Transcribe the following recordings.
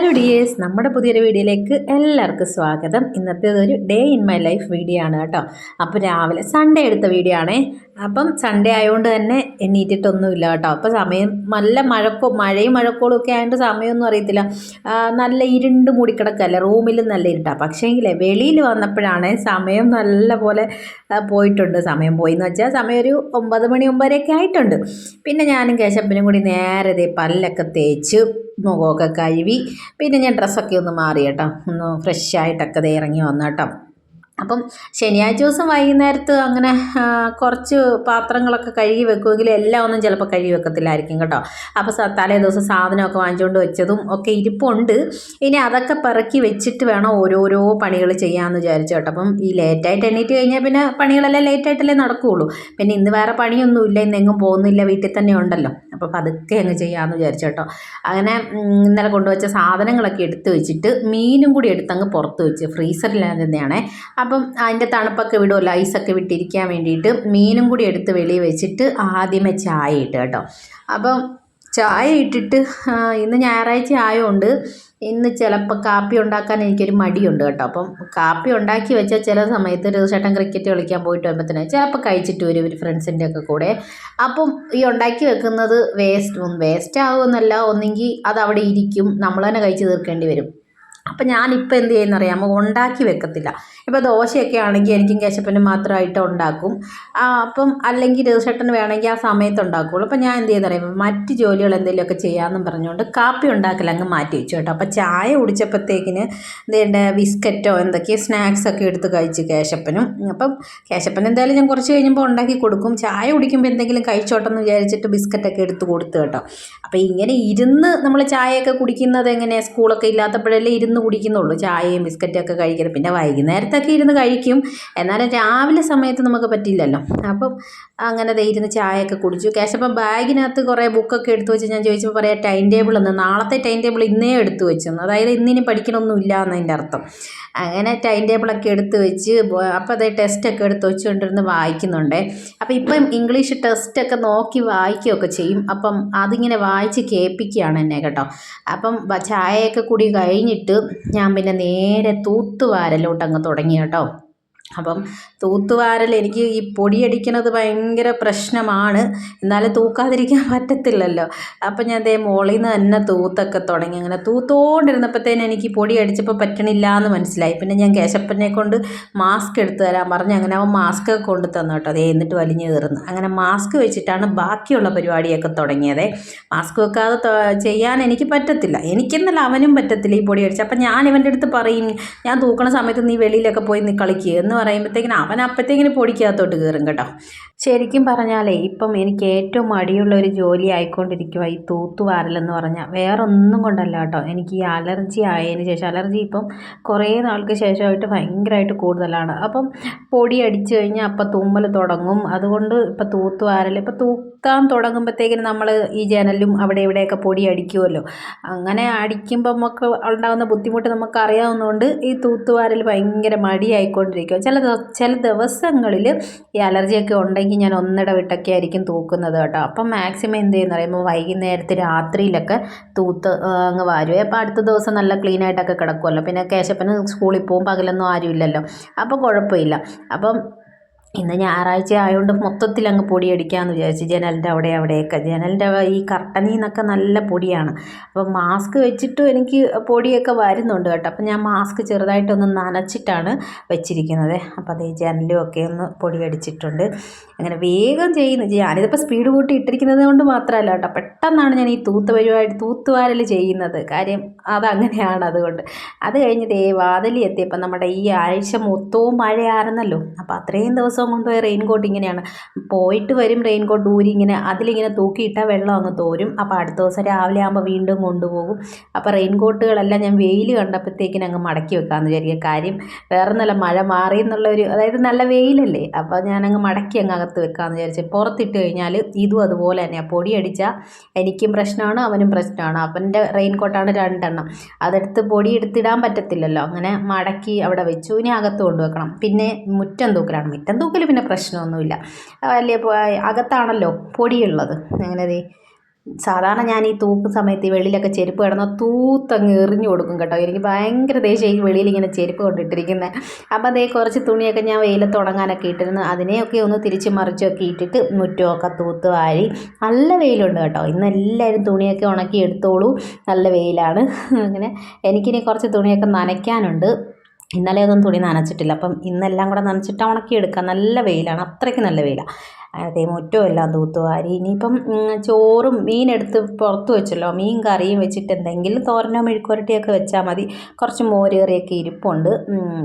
Hello dears നമ്മുടെ പുതിയൊരു വീഡിയോയിലേക്ക് എല്ലാവർക്കും സ്വാഗതം. ഇന്നത്തെ ഒരു day in my life video ആണ് കേട്ടോ. അപ്പോൾ രാവിലെ സൺഡേ എടുത്ത വീഡിയോ ആണേ. അപ്പം സൺഡേ ആയതുകൊണ്ട് തന്നെ എണ്ണീറ്റിട്ടൊന്നുമില്ല കേട്ടോ. അപ്പോൾ സമയം നല്ല മഴക്കോ മഴയും മഴക്കോളും ഒക്കെ ആയതുകൊണ്ട് സമയമൊന്നും അറിയത്തില്ല. നല്ല ഇരുണ്ട് മൂടിക്കിടക്കല്ലേ റൂമിൽ നല്ല ഇരുട്ടാണ് പക്ഷേങ്കിലേ വെളിയിൽ വന്നപ്പോഴാണ് സമയം നല്ല പോലെ പോയിട്ടുണ്ട്. സമയം പോയി എന്ന് വെച്ചാൽ സമയം ഒരു ഒമ്പത് മണി ഒമ്പതരയൊക്കെ ആയിട്ടുണ്ട്. പിന്നെ ഞാനും കേശപ്പനും കൂടി നേരെ പല്ലൊക്കെ തേച്ച് മുഖമൊക്കെ കഴുകി പിന്നെ ഞാൻ ഡ്രസ്സൊക്കെ ഒന്ന് മാറി കേട്ടോ. ഒന്ന് ഫ്രഷ് ആയിട്ടൊക്കെ ദേ ഇറങ്ങി വന്നു കേട്ടോ. അപ്പം ശനിയാഴ്ച ദിവസം വൈകുന്നേരത്ത് അങ്ങനെ കുറച്ച് പാത്രങ്ങളൊക്കെ കഴുകി വെക്കുമെങ്കിൽ എല്ലാം ഒന്നും ചിലപ്പോൾ കഴുകി വെക്കത്തില്ലായിരിക്കും കേട്ടോ. അപ്പോൾ തലേ ദിവസം സാധനമൊക്കെ വാങ്ങിച്ചുകൊണ്ട് വെച്ചതും ഒക്കെ ഇരിപ്പുണ്ട്. ഇനി അതൊക്കെ പിറക്കി വെച്ചിട്ട് വേണം ഓരോരോ പണികൾ ചെയ്യാമെന്ന് വിചാരിച്ചു കേട്ടോ. അപ്പം ഈ ലേറ്റായിട്ട് എണീറ്റ് കഴിഞ്ഞാൽ പിന്നെ പണികളെല്ലാം ലേറ്റായിട്ടല്ലേ നടക്കുകയുള്ളൂ. പിന്നെ ഇന്ന് വേറെ പണിയൊന്നുമില്ല ഇന്ന് എങ്ങും പോകുന്നില്ല വീട്ടിൽ തന്നെ ഉണ്ടല്ലോ. അപ്പോൾ പതുക്കെ അങ്ങ് ചെയ്യാമെന്ന് വിചാരിച്ചു കേട്ടോ. അങ്ങനെ ഇന്നലെ കൊണ്ടുവച്ച സാധനങ്ങളൊക്കെ എടുത്ത് വെച്ചിട്ട് മീനും കൂടി എടുത്തങ്ങ് പുറത്ത് വെച്ച് ഫ്രീസറിലാണ് തന്നെയാണേ. അപ്പം അതിന്റെ തണുപ്പൊക്കെ വിടുമല്ലോ ഐസൊക്കെ വിട്ടിരിക്കാൻ വേണ്ടിയിട്ട് മീനും കൂടി എടുത്ത് വെളിയിൽ വെച്ചിട്ട് ആദ്യമേ ചായ ഇട്ട് കേട്ടോ. അപ്പം ചായ ഇട്ടിട്ട് ഇന്ന് ഞായറാഴ്ച ആയതുകൊണ്ട് ഇന്ന് ചിലപ്പോൾ കാപ്പി ഉണ്ടാക്കാൻ എനിക്കൊരു മടിയുണ്ട് കേട്ടോ. അപ്പം കാപ്പി ഉണ്ടാക്കി വെച്ചാൽ ചില സമയത്ത് ഒരു ചേട്ടൻ ക്രിക്കറ്റ് കളിക്കാൻ പോയിട്ട് വരുമ്പോഴത്തേന് ചിലപ്പോൾ കഴിച്ചിട്ട് വരും ഒരു ഫ്രണ്ട്സിന്റെ ഒക്കെ കൂടെ. അപ്പം ഈ ഉണ്ടാക്കി വെക്കുന്നത് വേസ്റ്റ് വേസ്റ്റ് ആകുമെന്നല്ല ഒന്നെങ്കിൽ അത് അവിടെ ഇരിക്കും നമ്മൾ തന്നെ കഴിച്ച് തീർക്കേണ്ടി വരും. അപ്പം ഞാനിപ്പോൾ എന്ത് ചെയ്യുന്നറിയാമോ? ഉണ്ടാക്കി വെക്കത്തില്ല. ഇപ്പോൾ ദോശയൊക്കെ ആണെങ്കിൽ എനിക്കും കേശപ്പനും മാത്രമായിട്ട് ഉണ്ടാക്കും. അപ്പം അല്ലെങ്കിൽ രഘുചേട്ടന് വേണമെങ്കിൽ ആ സമയത്ത് ഉണ്ടാക്കുകയുള്ളൂ അപ്പം ഞാൻ എന്ത് ചെയ്യുന്നറിയാമോ? മറ്റ് ജോലികൾ എന്തെങ്കിലുമൊക്കെ ചെയ്യാമെന്നും പറഞ്ഞുകൊണ്ട് കാപ്പി ഉണ്ടാക്കൽ അങ്ങ് മാറ്റി വെച്ചു കേട്ടോ. അപ്പം ചായ കുടിച്ചപ്പോഴത്തേക്കിന് എന്തേണ്ട ബിസ്ക്കറ്റോ എന്തൊക്കെയോ സ്നാക്സൊക്കെ എടുത്ത് കഴിച്ചു കേശപ്പനും. അപ്പം കേശപ്പൻ എന്തായാലും ഞാൻ കുറച്ച് കഴിയുമ്പോൾ ഉണ്ടാക്കി കൊടുക്കും. ചായ കുടിക്കുമ്പോൾ എന്തെങ്കിലും കഴിച്ചോട്ടെന്ന് വിചാരിച്ചിട്ട് ബിസ്ക്കറ്റൊക്കെ എടുത്ത് കൊടുത്തു കേട്ടോ. അപ്പോൾ ഇങ്ങനെ ഇരുന്ന് നമ്മൾ ചായയൊക്കെ കുടിക്കുന്നത് എങ്ങനെ സ്കൂളൊക്കെ ഇല്ലാത്തപ്പോഴല്ലേ ഇരുന്ന് കുടിക്കുന്നുള്ളൂ. ചായയും ബിസ്ക്കറ്റും ഒക്കെ കഴിക്കുന്നത് പിന്നെ വൈകുന്നേരത്തൊക്കെ ഇരുന്ന് കഴിക്കും. എന്നാലും രാവിലെ സമയത്ത് നമുക്ക് പറ്റില്ലല്ലോ അപ്പം അങ്ങനെ ഇരുന്ന് ചായയൊക്കെ കുടിച്ചു. കേശപ്പം ബാഗിനകത്ത് കുറേ ബുക്കൊക്കെ എടുത്തു വെച്ച് ഞാൻ ചോദിച്ചപ്പോൾ പറയാം ടൈം ടേബിൾ എന്ന് നാളത്തെ ടൈം ടേബിൾ ഇന്നേ എടുത്തു വെച്ചെന്ന്. അതായത് ഇന്നിനി പഠിക്കണമൊന്നുമില്ല എന്നതിന്റെ അർത്ഥം. അങ്ങനെ ടൈം ടേബിളൊക്കെ എടുത്ത് വെച്ച് അപ്പോൾ അതേ ടെസ്റ്റൊക്കെ എടുത്ത് വെച്ചുകൊണ്ടിരുന്ന് വായിക്കുന്നുണ്ട്. അപ്പോൾ ഇപ്പം ഇംഗ്ലീഷ് ടെസ്റ്റൊക്കെ നോക്കി വായിക്കുകയൊക്കെ ചെയ്യും. അപ്പം അതിങ്ങനെ വായിച്ച് കേൾപ്പിക്കുകയാണ് എന്നെ കേട്ടോ. അപ്പം ചായയൊക്കെ കൂടി കഴിഞ്ഞിട്ട് ഞാൻ പിന്നെ നേരെ തൂത്തുവാരലോട്ട് അങ്ങ് തുടങ്ങി കേട്ടോ. അപ്പം തൂത്തുവാരൽ എനിക്ക് ഈ പൊടിയടിക്കണത് ഭയങ്കര പ്രശ്നമാണ്. എന്നാലും തൂക്കാതിരിക്കാൻ പറ്റത്തില്ലല്ലോ. അപ്പം ഞാൻ ദേ മോളിൽ നിന്ന് തന്നെ തൂത്തൊക്കെ തുടങ്ങി. അങ്ങനെ തൂത്തോണ്ടിരുന്നപ്പോഴത്തേനും എനിക്ക് പൊടി അടിച്ചപ്പോൾ പറ്റണില്ല എന്ന് മനസ്സിലായി. പിന്നെ ഞാൻ കേശപ്പനെ കൊണ്ട് മാസ്ക് എടുത്തു തരാൻ പറഞ്ഞ് അങ്ങനെ അവൻ മാസ്ക് ഒക്കെ കൊണ്ട് തന്നു കേട്ടോ. അതേ എന്നിട്ട് വലിഞ്ഞു തീർന്നു അങ്ങനെ മാസ്ക് വെച്ചിട്ടാണ് ബാക്കിയുള്ള പരിപാടിയൊക്കെ തുടങ്ങിയത്. മാസ്ക് വെക്കാതെ ചെയ്യാൻ എനിക്ക് പറ്റത്തില്ല. എനിക്കെന്നല്ല അവനും പറ്റത്തില്ല ഈ പൊടി അടിച്ച് അപ്പം ഞാൻ ഇവന്റെ അടുത്ത് പറയും ഞാൻ തൂക്കണ സമയത്ത് നീ വെളിയിലൊക്കെ പോയി നീ കളിക്കുക എന്ന് പറയുമ്പോഴത്തേക്കിന് അവൻ അപ്പോഴത്തേക്കിന് പൊടിക്കകത്തോട്ട് കയറും കേട്ടോ. ശരിക്കും പറഞ്ഞാലേ ഇപ്പം എനിക്ക് ഏറ്റവും മടിയുള്ള ഒരു ജോലി ആയിക്കൊണ്ടിരിക്കുക ഈ തൂത്തുവാരലെന്ന് പറഞ്ഞാൽ വേറെ ഒന്നും കൊണ്ടല്ല കേട്ടോ. എനിക്ക് ഈ അലർജി ആയതിന് ശേഷം അലർജി ഇപ്പം കുറേ നാൾക്ക് ശേഷമായിട്ട് ഭയങ്കരമായിട്ട് കൂടുതലാണ്. അപ്പം പൊടി അടിച്ചു കഴിഞ്ഞാൽ അപ്പം തുമ്മൽ തുടങ്ങും. അതുകൊണ്ട് ഇപ്പം തൂത്തുവാരൽ ഇപ്പം തൂക്കാൻ തുടങ്ങുമ്പോഴത്തേക്കിന് നമ്മൾ ഈ ജനലും അവിടെ ഇവിടെയൊക്കെ പൊടി അടിക്കുമല്ലോ അങ്ങനെ അടിക്കുമ്പോൾ നമുക്ക് ഉണ്ടാകുന്ന ബുദ്ധിമുട്ട് നമുക്ക് അറിയാവുന്നതുകൊണ്ട് ഈ തൂത്തുവാരൽ ഭയങ്കര മടിയായിക്കൊണ്ടിരിക്കും ചില ചില ദിവസങ്ങളിൽ ഈ അലർജിയൊക്കെ ഉണ്ടെങ്കിൽ ഞാൻ ഒന്നിടവിട്ടൊക്കെ ആയിരിക്കും തൂക്കുന്നത് കേട്ടോ. അപ്പം മാക്സിമം എന്ത് ചെയ്യുന്ന പറയുമ്പോൾ വൈകുന്നേരത്തെ രാത്രിയിലൊക്കെ തൂത്ത് അങ്ങ് വാരുവേ അപ്പോൾ അടുത്ത ദിവസം നല്ല ക്ലീൻ ആയിട്ടൊക്കെ കിടക്കുമല്ലോ പിന്നെ കേശപ്പന് സ്കൂളിൽ പോകും പകലൊന്നും ആരുമില്ലല്ലോ. അപ്പോൾ കുഴപ്പമില്ല. അപ്പം ഇന്ന് ഞായറാഴ്ച ആയതുകൊണ്ട് മൊത്തത്തിൽ അങ്ങ് പൊടിയടിക്കാമെന്ന് വിചാരിച്ചു ജനലിന്റെ അവിടെ അവിടെയൊക്കെ. ജനലിന്റെ ഈ കർട്ടനിൽ നിന്നൊക്കെ നല്ല പൊടിയാണ്. അപ്പം മാസ്ക് വെച്ചിട്ടും എനിക്ക് പൊടിയൊക്കെ വരുന്നുണ്ട് കേട്ടോ. അപ്പം ഞാൻ മാസ്ക് ചെറുതായിട്ടൊന്ന് നനച്ചിട്ടാണ് വെച്ചിരിക്കുന്നത്. അപ്പോൾ അത് ഈ ജനലും ഒക്കെ ഒന്ന് പൊടിയടിച്ചിട്ടുണ്ട്. അങ്ങനെ വേഗം ചെയ്യുന്നു. ഞാനിതിപ്പോൾ സ്പീഡ് കൂട്ടി ഇട്ടിരിക്കുന്നത് കൊണ്ട് മാത്രമല്ല കേട്ടോ. പെട്ടെന്നാണ് ഞാൻ ഈ തൂത്ത് പരിപാടി തൂത്തുവാരൽ ചെയ്യുന്നത്. കാര്യം അതങ്ങനെയാണ് അതുകൊണ്ട്. അത് കഴിഞ്ഞ് ദേ വാതിലി എത്തിയപ്പോൾ നമ്മുടെ ഈ ആഴ്ച മൊത്തവും മഴയായിരുന്നല്ലോ. അപ്പോൾ അത്രയും ദിവസം ദിവസവും കൊണ്ടുപോയ റെയിൻ കോട്ട് ഇങ്ങനെയാണ്. പോയിട്ട് വരും റെയിൻ കോട്ട് ഊരി ഇങ്ങനെ അതിലിങ്ങനെ തൂക്കിയിട്ടാൽ വെള്ളം അങ്ങ് തോരും. അപ്പോൾ അടുത്ത ദിവസം രാവിലെ ആകുമ്പോൾ വീണ്ടും കൊണ്ടുപോകും. അപ്പോൾ റെയിൻ കോട്ടുകളെല്ലാം ഞാൻ വെയിൽ കണ്ടപ്പോഴത്തേക്കിന് അങ്ങ് മടക്കി വെക്കാമെന്ന് വിചാരിക്കുക കാര്യം വേറെ നല്ല മഴ മാറി എന്നുള്ളൊരു അതായത് നല്ല വെയിലല്ലേ. അപ്പോൾ ഞാനങ്ങ് മടക്കി അങ്ങ് അകത്ത് വെക്കാമെന്ന് വിചാരിച്ചു പുറത്തിട്ട് കഴിഞ്ഞാൽ ഇതും അതുപോലെ തന്നെയാണ് പൊടിയടിച്ചാൽ എനിക്കും പ്രശ്നമാണ് അവനും പ്രശ്നമാണ് അവന്റെ റെയിൻ കോട്ടാണ് രണ്ടെണ്ണം. അതെടുത്ത് പൊടി എടുത്തിടാൻ പറ്റത്തില്ലല്ലോ. അങ്ങനെ മടക്കി അവിടെ വെച്ചു. ഇനി അകത്ത് കൊണ്ടുവെക്കണം. പിന്നെ മുറ്റം തൂക്കലാണ്. മുറ്റം തൂക്കൽ പിന്നെ പ്രശ്നമൊന്നുമില്ല. വലിയ അകത്താണല്ലോ പൊടിയുള്ളത്. അങ്ങനെ സാധാരണ ഞാൻ ഈ തൂക്ക് സമയത്ത് ഈ വെളിയിലൊക്കെ ചെരുപ്പ് കിടന്ന തൂത്തങ്ങ് എറിഞ്ഞു കൊടുക്കും കേട്ടോ. എനിക്ക് ഭയങ്കര ദേഷ്യം ഈ വെളിയിൽ ഇങ്ങനെ ചെരുപ്പ് കൊണ്ടിട്ടിരിക്കുന്നത് അപ്പോൾ അതേ കുറച്ച് തുണിയൊക്കെ ഞാൻ വെയിലത്ത് ഉണങ്ങാനൊക്കെ ഇട്ടിരുന്നു. അതിനെയൊക്കെ ഒന്ന് തിരിച്ച് മറിച്ചൊക്കെ ഇട്ടിട്ട് മുറ്റമൊക്കെ തൂത്ത് വാരി. നല്ല വെയിലുണ്ട് കേട്ടോ. ഇന്ന് എല്ലാവരും തുണിയൊക്കെ ഉണക്കി എടുത്തോളൂ. നല്ല വെയിലാണ്. അങ്ങനെ എനിക്കിനി കുറച്ച് തുണിയൊക്കെ നനയ്ക്കാനുണ്ട്. ഇന്നലെ ഒന്നും തുണി നനച്ചിട്ടില്ല. അപ്പം ഇന്നെല്ലാം കൂടെ നനച്ചിട്ട് ഉണക്കിയെടുക്കാം നല്ല വെയിലാണ്. അത്രയ്ക്ക് നല്ല വെയിലാണ് അതേ മുറ്റവും എല്ലാം തൂത്തുവാരി ഇനിയിപ്പം ചോറും മീനെടുത്ത് പുറത്ത് വെച്ചല്ലോ. മീൻ കറിയും വെച്ചിട്ട് എന്തെങ്കിലും തോരനോ മെഴുക്കുരട്ടിയൊക്കെ വെച്ചാൽ മതി. കുറച്ച് മോര് കറിയൊക്കെ ഇരിപ്പുണ്ട്.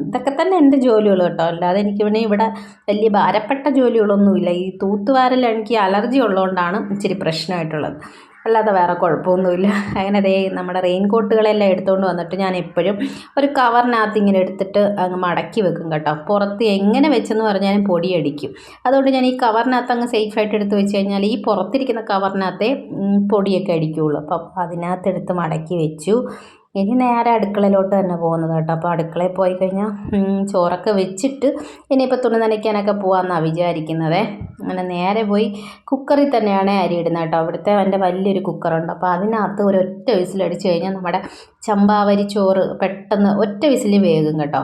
ഇതൊക്കെ തന്നെ എന്റെ ജോലികൾ കേട്ടോ. അല്ലാതെ എനിക്ക് പിന്നെ ഇവിടെ വലിയ ഭാരപ്പെട്ട ജോലികളൊന്നുമില്ല. ഈ തൂത്തുവാരൽ എനിക്ക് അലർജി ഉള്ളതുകൊണ്ടാണ് ഇച്ചിരി പ്രശ്നമായിട്ടുള്ളത്. അല്ലാതെ വേറെ കുഴപ്പമൊന്നുമില്ല. അങ്ങനെ ദേ നമ്മുടെ റെയിൻ കോട്ടുകളെല്ലാം എടുത്തുകൊണ്ട് വന്നിട്ട് ഞാൻ എപ്പോഴും ഒരു കവറിനകത്ത് ഇങ്ങനെ എടുത്തിട്ട് അങ്ങ് മടക്കി വെക്കും കേട്ടോ. പുറത്ത് എങ്ങനെ വെച്ചെന്ന് പറഞ്ഞാലും പൊടിയടിക്കും. അതുകൊണ്ട് ഞാൻ ഈ കവറിനകത്ത് അങ്ങ് സേഫായിട്ട് എടുത്ത് വെച്ച് കഴിഞ്ഞാൽ ഈ പുറത്തിരിക്കുന്ന കവറിനകത്തെ പൊടിയൊക്കെ അടിക്കുകയുള്ളൂ അപ്പം അതിനകത്തെടുത്ത് മടക്കി വെച്ചു. ഇനി നേരെ അടുക്കളയിലോട്ട് തന്നെ പോകുന്നത് കേട്ടോ. അപ്പോൾ അടുക്കളയിൽ പോയി കഴിഞ്ഞാൽ ചോറൊക്കെ വെച്ചിട്ട് ഇനിയിപ്പോൾ തുണി നനയ്ക്കാനൊക്കെ പോകാമെന്നാണ് വിചാരിക്കുന്നത്. അങ്ങനെ നേരെ പോയി കുക്കറിൽ തന്നെയാണ് അരി ഇടുന്നത് കേട്ടോ. അവിടുത്തെ എന്റെ വലിയൊരു കുക്കറുണ്ട്. അപ്പോൾ അതിനകത്ത് ഒരു ഒറ്റ വിസിലടിച്ച് കഴിഞ്ഞാൽ നമ്മുടെ ചമ്പാവരി ചോറ് പെട്ടെന്ന് ഒറ്റ വിസിൽ വേകും കേട്ടോ.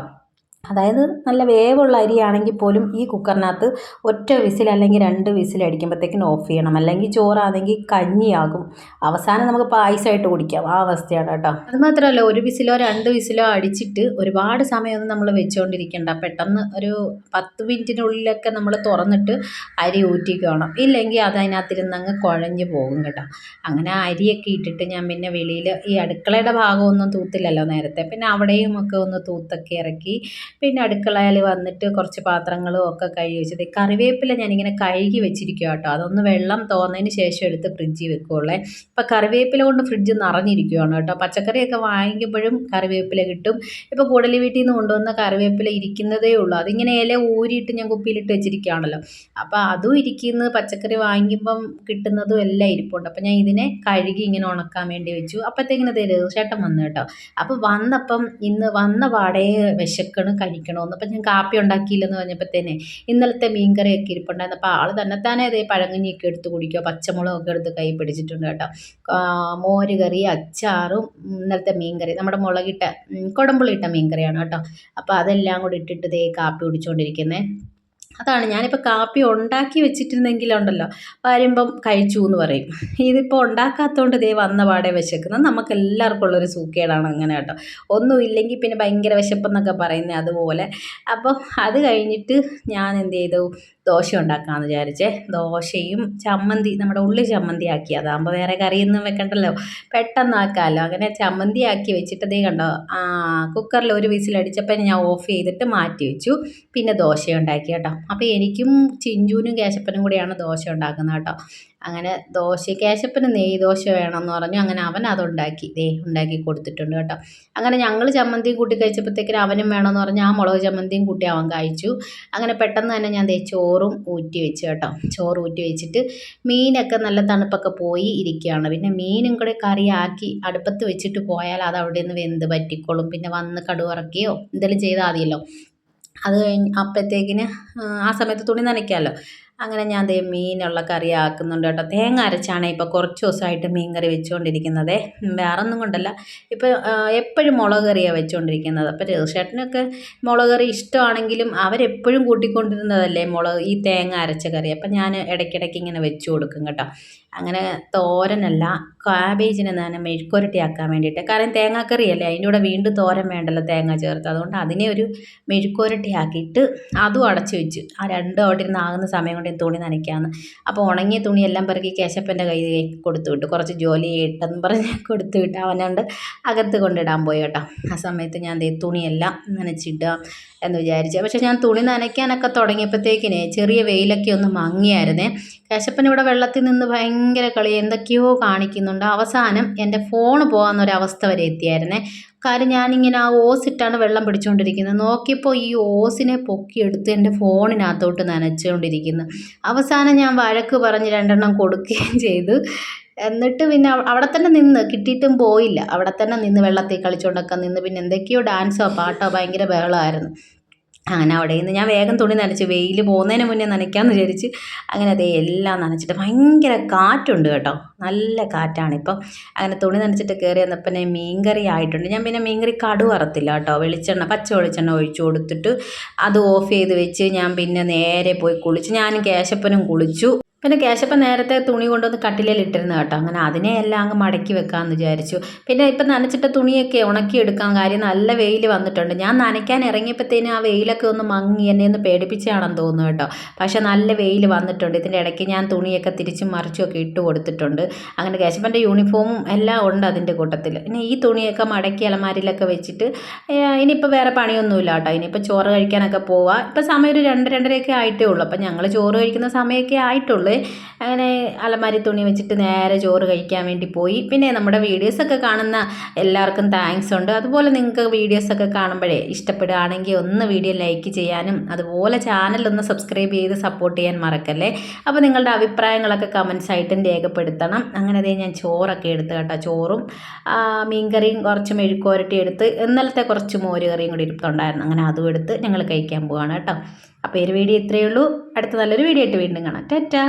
അതായത് നല്ല വേവുള്ള അരിയാണെങ്കിൽ പോലും ഈ കുക്കറിനകത്ത് ഒറ്റ വിസിൽ അല്ലെങ്കിൽ രണ്ട് വിസിൽ അടിക്കുമ്പോഴത്തേക്കിനും ഓഫ് ചെയ്യണം. അല്ലെങ്കിൽ ചോറാണെങ്കിൽ കഞ്ഞിയാകും. അവസാനം നമുക്ക് പായസമായിട്ട് കുടിക്കാം. ആ അവസ്ഥയാണ് കേട്ടോ. അത് മാത്രമല്ല ഒരു വിസിലോ രണ്ട് വിസിലോ അടിച്ചിട്ട് ഒരുപാട് സമയമൊന്നും നമ്മൾ വെച്ചുകൊണ്ടിരിക്കേണ്ട. പെട്ടെന്ന് ഒരു പത്ത് മിനിറ്റിനുള്ളിലൊക്കെ നമ്മൾ തുറന്നിട്ട് അരി ഊറ്റിക്കണം ഇല്ലെങ്കിൽ അത് അതിനകത്തിരുന്ന് അങ്ങ് കുഴഞ്ഞു പോകും കേട്ടോ. അങ്ങനെ അരിയൊക്കെ ഇട്ടിട്ട് ഞാൻ പിന്നെ വെളിയിൽ ഈ അടുക്കളയുടെ ഭാഗമൊന്നും തൂത്തില്ലല്ലോ നേരത്തെ. പിന്നെ അവിടെയും ഒക്കെ ഒന്ന് തൂത്തൊക്കെ ഇറക്കി പിന്നെ അടുക്കളയിൽ വന്നിട്ട് കുറച്ച് പാത്രങ്ങളും ഒക്കെ കഴുകി വെച്ചത്. കറിവേപ്പില ഞാനിങ്ങനെ കഴുകി വെച്ചിരിക്കുക കേട്ടോ. അതൊന്ന് വെള്ളം തോന്നതിന് ശേഷം എടുത്ത് ഫ്രിഡ്ജിൽ വെക്കുള്ളേ ഇപ്പം കറിവേപ്പില കൊണ്ട് ഫ്രിഡ്ജ് നിറഞ്ഞിരിക്കുകയാണ് കേട്ടോ. പച്ചക്കറിയൊക്കെ വാങ്ങിക്കുമ്പോഴും കറിവേപ്പില കിട്ടും. ഇപ്പോൾ കൂടലി വീട്ടിൽ നിന്ന് കൊണ്ടുവന്ന കറിവേപ്പില ഇരിക്കുന്നതേ ഉള്ളൂ. അതിങ്ങനെ ഇല ഊരിയിട്ട് ഞാൻ കുപ്പിയിലിട്ട് വെച്ചിരിക്കുകയാണല്ലോ അപ്പോൾ അതും ഇരിക്കുന്നത് പച്ചക്കറി വാങ്ങിക്കുമ്പം കിട്ടുന്നതും എല്ലാം ഇരിപ്പുണ്ട്. അപ്പം ഞാൻ ഇതിനെ കഴുകി ഇങ്ങനെ ഉണക്കാൻ വേണ്ടി വെച്ചു. അപ്പോഴത്തേക്കിനത് ചേട്ടൻ വന്നു കേട്ടോ. അപ്പോൾ വന്നപ്പം ഇന്ന് വന്ന പാടേ വിശക്കണ്. കഴിക്കണമെന്ന് അപ്പം ഞാൻ കാപ്പി ഉണ്ടാക്കിയില്ലെന്ന് പറഞ്ഞപ്പോഴത്തേനെ ഇന്നലത്തെ മീൻകറിയൊക്കെ ഇരിപ്പുണ്ടായിരുന്നു. അപ്പോൾ ആൾ തന്നെ തന്നെ അതേ പഴങ്ങഞ്ഞിയൊക്കെ എടുത്ത് കുടിക്കുക പച്ചമുളകൊക്കെ എടുത്ത് കൈ പിടിച്ചിട്ടുണ്ട് കേട്ടോ. മോര് കറി അച്ചാറും ഇന്നലത്തെ മീൻകറി. നമ്മുടെ മുളകിട്ട കുടമ്പുളിയിട്ട മീൻകറിയാണ് കേട്ടോ. അപ്പോൾ അതെല്ലാം കൂടി ഇട്ടിട്ട് ദേ കാപ്പി കുടിച്ചുകൊണ്ടിരിക്കുന്നത് അതാണ് ഞാനിപ്പോൾ കാപ്പി ഉണ്ടാക്കി വെച്ചിട്ടുണ്ടെങ്കിലുണ്ടല്ലോ വരുമ്പം കഴിച്ചു എന്ന് പറയും. ഇതിപ്പോൾ ഉണ്ടാക്കാത്തതുകൊണ്ട് ദേ വന്ന പാടെ വിശക്കുന്നത് നമുക്ക് എല്ലാവർക്കും ഉള്ളൊരു സൂക്കേടാണ് അങ്ങനെ കേട്ടോ. ഒന്നുമില്ലെങ്കിൽ പിന്നെ ഭയങ്കര വിശപ്പെന്നൊക്കെ പറയുന്നത് അതുപോലെ. അപ്പം അത് കഴിഞ്ഞിട്ട് ഞാൻ എന്ത് ചെയ്തു? ദോശ ഉണ്ടാക്കാമെന്ന് വിചാരിച്ചേ. ദോശയും ചമ്മന്തി നമ്മുടെ ഉള്ളി ചമ്മന്തി ആക്കി അതാകുമ്പോൾ വേറെ കറിയൊന്നും വെക്കണ്ടല്ലോ. പെട്ടെന്ന് ആക്കാമല്ലോ അങ്ങനെ ചമ്മന്തി ആക്കി വെച്ചിട്ട് ദേ കണ്ടോ കുക്കറിൽ ഒരു വിസിലടിച്ചപ്പോൾ ഞാൻ ഓഫ് ചെയ്തിട്ട് മാറ്റി വെച്ചു. പിന്നെ ദോശ ഉണ്ടാക്കി കേട്ടോ. അപ്പോൾ എനിക്കും ചിഞ്ചുവിനും കേശപ്പനും കൂടിയാണ് ദോശ ഉണ്ടാക്കുന്നത് കേട്ടോ. അങ്ങനെ ദോശ കേശപ്പന് നെയ് ദോശ വേണമെന്ന് പറഞ്ഞു. അങ്ങനെ അവൻ അതുണ്ടാക്കി. ദേ ഉണ്ടാക്കി കൊടുത്തിട്ടുണ്ട് കേട്ടോ. അങ്ങനെ ഞങ്ങൾ ചമ്മന്തിയും കൂട്ടി കഴിച്ചപ്പോഴത്തേക്കും അവനും വേണമെന്ന് പറഞ്ഞ്. ആ മുളക് ചമ്മന്തിയും കൂട്ടി അവൻ കഴിച്ചു. അങ്ങനെ പെട്ടെന്ന് തന്നെ ഞാൻ ദേ ചോറും ഊറ്റി വെച്ചു കേട്ടോ. ചോറ് ഊറ്റി വെച്ചിട്ട് മീനൊക്കെ നല്ല തണുപ്പൊക്കെ പോയി ഇരിക്കുകയാണ്. പിന്നെ മീനും കൂടെ കറിയാക്കി അടുപ്പത്ത് വെച്ചിട്ട് പോയാൽ അത് അവിടെ നിന്ന് വെന്ത് പറ്റിക്കോളും. പിന്നെ വന്ന് കടുവറക്കുകയോ എന്തെങ്കിലും ചെയ്താൽ മതിയല്ലോ. അത് കഴിഞ്ഞ് അപ്പോഴത്തേക്കിന് ആ സമയത്ത് തുണി നനയ്ക്കാമല്ലോ. അങ്ങനെ ഞാൻ ദേ മീനുള്ള കറി ആക്കുന്നുണ്ട് കേട്ടോ. തേങ്ങ അരച്ചാണ് ഇപ്പോൾ കുറച്ച് ദിവസമായിട്ട് മീൻ കറി വെച്ചുകൊണ്ടിരിക്കുന്നത്. വേറെ ഒന്നും കൊണ്ടല്ല. ഇപ്പോൾ എപ്പോഴും മുളക് കറിയാണ് വെച്ചുകൊണ്ടിരിക്കുന്നത്. അപ്പോൾ രഘുശേട്ടനൊക്കെ മുളക് കറി ഇഷ്ടമാണെങ്കിലും അവരെപ്പോഴും കൂട്ടിക്കൊണ്ടിരുന്നതല്ലേ മുളക് ഈ തേങ്ങ അരച്ച കറി. അപ്പം ഞാൻ ഇടയ്ക്കിടയ്ക്ക് ഇങ്ങനെ വെച്ചു കൊടുക്കും കേട്ടോ. അങ്ങനെ തോരനല്ല കാബേജിനെ ഞാൻ മെഴുക്കുരട്ടിയാക്കാൻ വേണ്ടിയിട്ട്. കാരണം തേങ്ങാക്കറിയല്ലേ? അതിന്റെ കൂടെ വീണ്ടും തോരൻ വേണ്ടല്ലോ തേങ്ങ ചേർത്ത്. അതുകൊണ്ട് അതിനെ ഒരു മെഴുക്കുരട്ടിയാക്കിയിട്ട് അതും അടച്ചു വെച്ച് ആ രണ്ടും അവിടെ ഇരുന്ന് ആകുന്ന സമയം കൊണ്ട് തുണി നനയ്ക്കാമെന്ന് അപ്പോൾ ഉണങ്ങിയ തുണിയെല്ലാം പിറകി കേശപ്പന്റെ കൈ കൊടുത്തു വിട്ടു. കുറച്ച് ജോലി ഇട്ടെന്ന് പറഞ്ഞ് കൊടുത്തു വിട്ട്. അവനണ്ട് അകത്ത് കൊണ്ടിടാൻ പോയി കേട്ടോ. ആ സമയത്ത് ഞാൻ ദേ തുണിയെല്ലാം നനച്ചിടുക എന്ന് വിചാരിച്ചു. പക്ഷേ ഞാൻ തുണി നനയ്ക്കാനൊക്കെ തുടങ്ങിയപ്പോഴത്തേക്കിനെ ചെറിയ വെയിലൊക്കെ ഒന്ന് മങ്ങിയായിരുന്നേ. കേശപ്പൻ ഇവിടെ വെള്ളത്തിൽ നിന്ന് ഭയങ്കര കളി എന്തൊക്കെയോ കാണിക്കുന്നുണ്ട് അവസാനം എന്റെ ഫോൺ പോകാമെന്നൊരവസ്ഥ വരെ എത്തിയായിരുന്നേ. കാര്യം ഞാനിങ്ങനെ ആ ഓസിട്ടാണ് വെള്ളം പിടിച്ചുകൊണ്ടിരിക്കുന്നത് നോക്കിയപ്പോൾ ഈ ഓസിനെ പൊക്കിയെടുത്ത് എന്റെ ഫോണിനകത്തോട്ട് നനച്ചുകൊണ്ടിരിക്കുന്നു അവസാനം ഞാൻ വഴക്ക് പറഞ്ഞ് രണ്ടെണ്ണം കൊടുക്കുകയും ചെയ്തു. എന്നിട്ട് പിന്നെ അവിടെ തന്നെ നിന്ന് കിട്ടിയിട്ടും പോയില്ല. അവിടെ തന്നെ നിന്ന് വെള്ളത്തിൽ കളിച്ചുകൊണ്ടൊക്കെ നിന്ന് പിന്നെ എന്തൊക്കെയോ ഡാൻസോ പാട്ടോ ഭയങ്കര ബഹളമായിരുന്നു. അങ്ങനെ അവിടെ നിന്ന് ഞാൻ വേഗം തുണി നനച്ച്. വെയിൽ പോകുന്നതിന് മുന്നേ നനയ്ക്കാമെന്ന് വിചാരിച്ച് അങ്ങനെ അതേ എല്ലാം നനച്ചിട്ട് ഭയങ്കര കാറ്റുണ്ട് കേട്ടോ. നല്ല കാറ്റാണ് ഇപ്പം. അങ്ങനെ തുണി നനച്ചിട്ട് കയറി വന്നപ്പോൾ ഞാൻ മീൻകറി ആയിട്ടുണ്ട്. ഞാൻ പിന്നെ മീൻകറി കടു വറത്തില്ല കേട്ടോ. വെളിച്ചെണ്ണ പച്ച വെളിച്ചെണ്ണ ഒഴിച്ചു കൊടുത്തിട്ട് അത് ഓഫ് ചെയ്ത് വെച്ച് ഞാൻ പിന്നെ നേരെ പോയി കുളിച്ച്. ഞാനും കേശപ്പനും കുളിച്ചു. പിന്നെ കേശപ്പൻ നേരത്തെ തുണി കൊണ്ടുവന്ന് കട്ടിലേൽ ഇട്ടിരുന്നു കേട്ടോ. അങ്ങനെ അതിനെ എല്ലാം അങ്ങ് മടക്കി വെക്കാമെന്ന് വിചാരിച്ചു. പിന്നെ ഇപ്പം നനച്ചിട്ട തുണിയൊക്കെ ഉണക്കി എടുക്കാൻ കാര്യം നല്ല വെയിൽ വന്നിട്ടുണ്ട്. ഞാൻ നനയ്ക്കാൻ ഇറങ്ങിയപ്പോഴത്തേനും ആ വെയിലൊക്കെ ഒന്ന് മങ്ങി എന്നെ ഒന്ന് പേടിപ്പിച്ചാണെന്ന് തോന്നുന്നു കേട്ടോ. പക്ഷേ നല്ല വെയിൽ വന്നിട്ടുണ്ട്. ഇതിന്റെ ഇടയ്ക്ക് ഞാൻ തുണിയൊക്കെ തിരിച്ചും മറിച്ചും ഒക്കെ ഇട്ട് കൊടുത്തിട്ടുണ്ട്. അങ്ങനെ കേശപ്പന്റെ യൂണിഫോമും എല്ലാം ഉണ്ട് അതിന്റെ കൂട്ടത്തിൽ. ഇനി ഈ തുണിയൊക്കെ മടക്കി അലമാരിലൊക്കെ വെച്ചിട്ട് ഇനിയിപ്പോൾ വേറെ പണിയൊന്നുമില്ല കേട്ടോ. ഇനിയിപ്പോൾ ചോറ് കഴിക്കാനൊക്കെ പോവാം. ഇപ്പോൾ സമയം ഒരു രണ്ട് രണ്ടരയൊക്കെ ആയിട്ടേ ഉള്ളൂ. അപ്പം ഞങ്ങൾ ചോറ് കഴിക്കുന്ന സമയമൊക്കെ ആയിട്ടുള്ളൂ. അങ്ങനെ അലമാരി തുണി വെച്ചിട്ട് നേരെ ചോറ് കഴിക്കാൻ വേണ്ടി പോയി. പിന്നെ നമ്മുടെ വീഡിയോസൊക്കെ കാണുന്ന എല്ലാവർക്കും താങ്ക്സ് ഉണ്ട്. അതുപോലെ നിങ്ങൾക്ക് വീഡിയോസൊക്കെ കാണുമ്പോഴേ ഇഷ്ടപ്പെടുകയാണെങ്കിൽ ഒന്ന് വീഡിയോ ലൈക്ക് ചെയ്യാനും അതുപോലെ ചാനൽ ഒന്ന് സബ്സ്ക്രൈബ് ചെയ്ത് സപ്പോർട്ട് ചെയ്യാൻ മറക്കല്ലേ? അപ്പോൾ നിങ്ങളുടെ അഭിപ്രായങ്ങളൊക്കെ കമൻസ് ആയിട്ടും രേഖപ്പെടുത്തണം. അങ്ങനെ അതേ ഞാൻ ചോറൊക്കെ എടുത്ത് കേട്ടോ. ചോറും മീൻകറിയും കുറച്ച് മെഴുക്കുവരട്ടി എടുത്ത് ഇന്നലത്തെ കുറച്ച് മോര് കറിയും കൂടി എടുത്തുണ്ടായിരുന്നു അങ്ങനെ അതും എടുത്ത് ഞങ്ങൾ കഴിക്കാൻ പോവാണ് കേട്ടോ. അപ്പോൾ ഒരു വീഡിയോ ഇത്രയേ ഉള്ളൂ. അടുത്ത നല്ലൊരു വീഡിയോ ആയിട്ട് വീണ്ടും കാണാം. ടാറ്റാ.